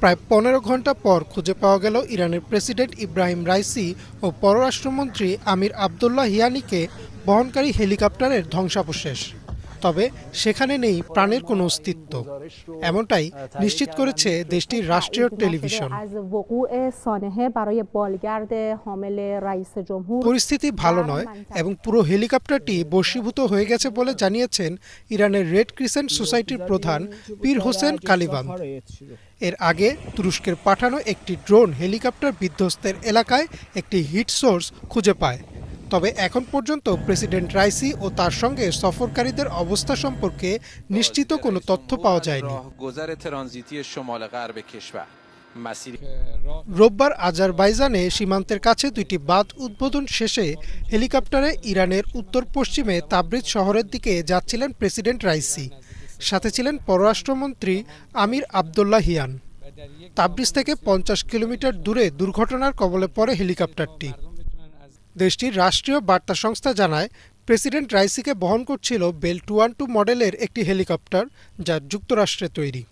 প্রায় পনেরো ঘণ্টা পর খুঁজে পাওয়া গেল ইরানের প্রেসিডেন্ট ইব্রাহিম রাইসি ও পররাষ্ট্রমন্ত্রী আমির আবদুল্লাহ হিয়ানিকে বহনকারী হেলিকপ্টারের ধ্বংসাবশেষ। তবে সেখানে নেই প্রাণের কোনো অস্তিত্ব। এমনটাই নিশ্চিত করেছে দেশটির রাষ্ট্রীয় টেলিভিশন। পরিস্থিতি ভালো নয় এবং পুরো হেলিকপ্টারটি বশীভূত হয়ে গেছে বলে জানিয়েছেন ইরানের রেড ক্রিসেন্ট সোসাইটির প্রধান পীর হোসেন কালিবান এর আগে তুরস্কের পাঠানো একটি ড্রোন হেলিকপ্টার বিধ্বস্তের এলাকায় একটি হিট সোর্স খুঁজে পায়। তবে এখন পর্যন্ত প্রেসিডেন্ট রাইসি ও তার সঙ্গে সফরকারীদের অবস্থা সম্পর্কে নিশ্চিত কোনো তথ্য পাওয়া যায়নি। রোববার আজারবাইজানে সীমান্তের কাছে দুইটি বাঁধ উদ্বোধন শেষে হেলিকপ্টারে ইরানের উত্তর পশ্চিমে তাবরিজ শহরের দিকে যাচ্ছিলেন প্রেসিডেন্ট রাইসি। সাথে ছিলেন পররাষ্ট্রমন্ত্রী আমির আবদুল্লাহ হিয়ান। তাবরিজ থেকে পঞ্চাশ কিলোমিটার দূরে দুর্ঘটনার কবলে পড়ে হেলিকপ্টারটি। দেশটির রাষ্ট্রীয় বার্তা সংস্থা জানায়, প্রেসিডেন্ট রাইসিকে বহন করছিল বেল টু টু মডেলের একটি হেলিকপ্টার যা যুক্তরাষ্ট্রে তৈরি।